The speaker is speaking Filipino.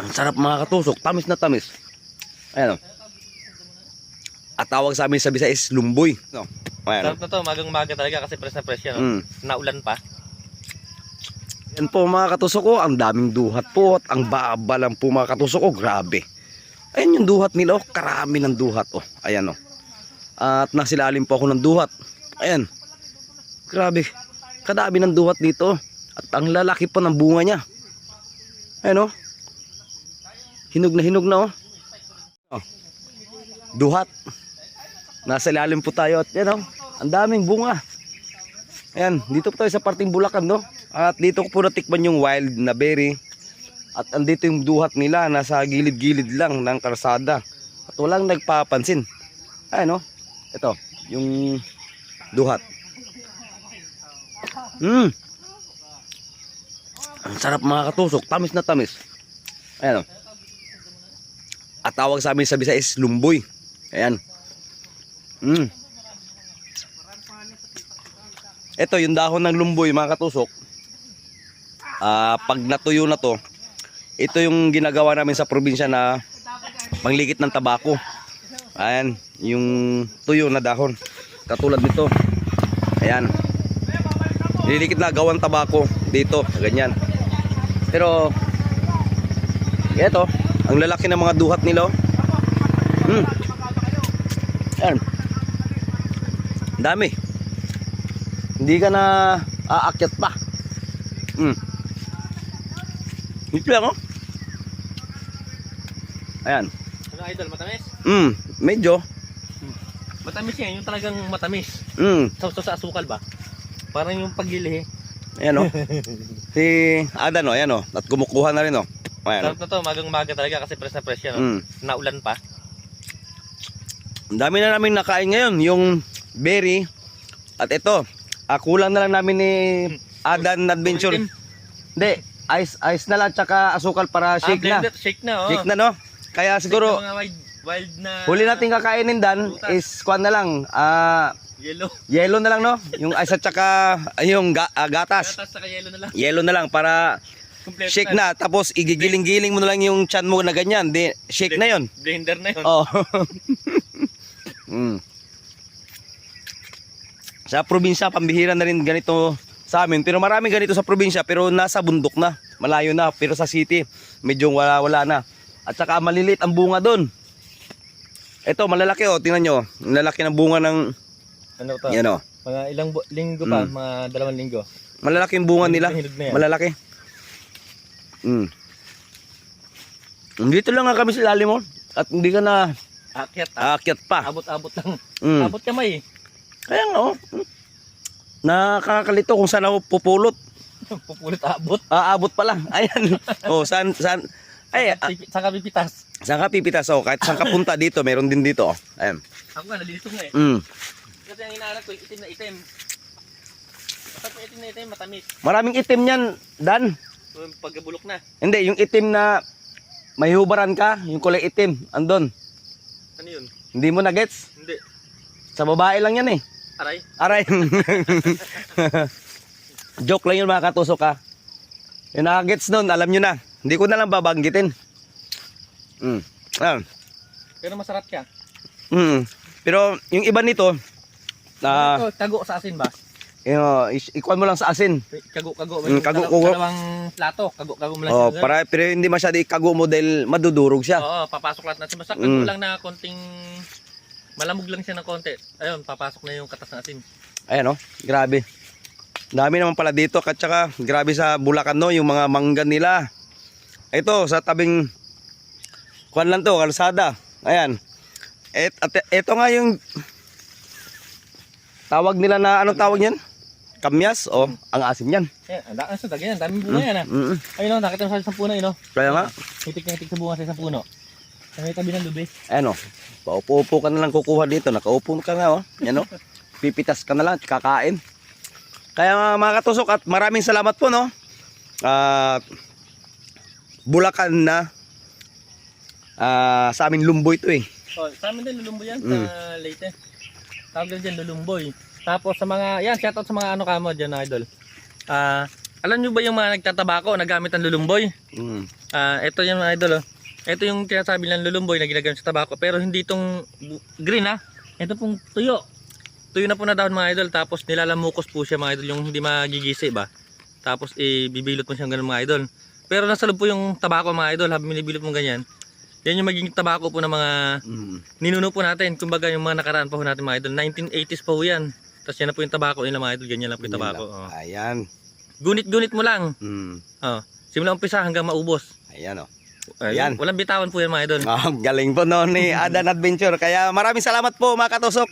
Ang sarap mga katusok, tamis na tamis. Ayan o. At tawag sa amin sa Visayas, lumboy. No. Ayan o. Sarap na to, magang maga talaga kasi fresh na fresh yan. No? Mm. Naulan pa. Yan po mga katusok ko, ang daming duhat po at ang baba lang po mga katusok ko, grabe. Ayan yung duhat nila, oh, karami ng duhat. Oh, ayan oh. At nasilalim po ako ng duhat. Ayan. Grabe. Kadami ng duhat dito. At ang lalaki po ng bunga niya. Ayan oh. Hinog na hinog na oh. oh. Duhat. Nasa ilalim po tayo at yan oh. Ang daming bunga. Ayan, dito po tayo sa parting Bulacan, no? At dito ko po natikman yung wild na berry. At andito yung duhat nila, nasa gilid-gilid lang ng karsada. At walang nagpapansin. Ayan, no? Ito, yung duhat. Hmm. Ang sarap mga katusok, tamis na tamis. Ayan, no? At tawag sa amin sa Visayas, lumboy. Ayan. Hmm. Ito yung dahon ng lumboy mga katusok. Ah, pag natuyo na to, ito yung ginagawa namin sa probinsya na pangligit ng tabako. Ayan, yung tuyo na dahon. Katulad nito. Ayan. Nilikit na gawang tabako dito, ganyan. Pero ito, ang lalaki ng mga duhat nila. oh. Hmm. Ayan. Ang Dami. Hindi ka na aakyat pa. Hmm. Ito lang oh. Ayan. Ano idol, matamis? Hmm, medyo. Matamis yan, yung talagang matamis. Hmm, Sa, sa, sa asukal ba? Parang yung pagilihi. ayan oh. si Adan oh, ayan oh. At kumukuha na rin oh. Ayan. Sarap na to, magang maga talaga kasi fresh na fresh yan. Hmm. Naulan pa. Ang dami na namin nakain ngayon, yung berry at ito. Ah, kulang na lang namin ni Adan Adventure. Ulitin. Hindi, ice ice na lang tsaka asukal para Ah, shake na. blended, Shake na, oh. Shake na no. Kaya siguro mga wild, wild na... huli natin kakainin dan Prutas. is kwan na lang. Ah, Yellow. yellow na lang no. Yung ice at tsaka ay, yung ga- ah, gatas. Gatas saka yellow na lang. Yellow na lang para Kompleto shake na tapos igigiling-giling mo na lang yung chan mo na ganyan. Di shake na 'yon. Blender na yun. Oh. mm. Sa probinsya, pambihira na rin ganito sa amin. Pero marami ganito sa probinsya, pero nasa bundok na. Malayo na. Pero sa city, medyo wala-wala na. At saka malilit ang bunga doon. Ito, malalaki oh. Tingnan nyo. Ang lalaki ng bunga ng... Ano to? Yan oh. Mga ilang linggo pa, Mm. mga dalawang linggo. Malalaki yung bunga nila. Na. Malalaki. Mm. Dito lang nga kami sa ilalim mo. At hindi ka na Akyat, ah. aakyat pa. abot-abot lang. Mm. Abot kamay. Kaya nga oh. Nakakalito kung saan ako pupulot. Pupulot abot. Aabot pa lang. Ayan. Oh, saan saan ay ah, Pipi- Saka pipitas. saan ka pipitas oh, kahit saan ka punta dito, meron din dito oh. Ayan. Ako nga, nalilito nga eh. Mm. Kasi ang inaanap ko, itim na itim. Na itim na itim, matamis. Maraming itim niyan, Dan. Pagkabulok na. Hindi, yung itim na may hubaran ka, yung kulay itim, andon. Ano yun? Hindi mo na gets? Hindi. Sa babae lang yan eh. Aray. Aray. Joke lang yun mga katusok ha. Yung nakagets nun, alam nyo na. Hindi ko na lang babanggitin. Mm. Ayan. Pero masarap siya. Mm. Pero yung iba nito, na Ito, kago sa asin ba? Uh, ikuan mo lang sa asin. Kago-kago. Mm, kago-kago. Dalawang plato. Kago-kago mo lang Oh, siya. para pero hindi masyado ikago mo dahil madudurog siya. Oo, papasok lahat natin. Basta Mm. kago lang na konting... Malamog lang siya ng konti. Ayun, papasok na yung katas ng asin. Ayan oh, grabe. Dami naman pala dito at saka grabe sa Bulacan no, yung mga mangga nila. Ito sa tabing kuan lang to, kalsada. Ayan. Et, at ito nga yung tawag nila na anong tawag niyan? Kamyas o ang asim niyan. Ayan, ang daan sa. Daming bunga yan ah. Mm. Ayun o, nakita mo sa isang puno yun o. Kaya nga, Hitik na hitik sa bunga sa isang puno. Sa may tabi ng lubi. ayan oh. Paupo-upo ka na lang kukuha dito. Nakaupo ka nga oh. Yan oh. Pipitas ka na lang, kakain. Kaya mga, katusok at maraming salamat po no. At Bulacan na ah, sa amin lumboy ito eh. Oh, sa amin din lulumboy yan Mm. sa Leyte. Tawag din dyan lulumboy. Tapos sa mga, yan, shoutout sa mga ano kamo dyan na idol. Ah, Alam nyo ba yung mga nagtatabako na gamit ng lulumboy? Mm. Ah, ito yung mga idol oh. Ito yung tinasabi ng lulumboy na ginagamit sa tabako pero hindi itong green ha. Ito pong tuyo. Tuyo na po na dahon mga idol tapos nilalamukos po siya mga idol yung hindi magigisi ba. Tapos ibibilot mo siyang ganun mga idol. Pero nasa loob po yung tabako mga idol habang binibilot mo ganyan. Yan yung magiging tabako po ng mga Mm. ninuno po natin. Kumbaga yung mga nakaraan pa po natin mga idol. 1980s pa po yan. Tapos yan na po yung tabako nila mga idol. Ganyan lang po yung tabako. Oh. Ayan. Gunit-gunit mo lang. Mm. Oh. Simula umpisa hanggang maubos. Ayan oh. Ayan. Ayan. Walang bitawan po yan mga idol. Ah, galing po no ni Adan Adventure. Kaya maraming salamat po mga katusok.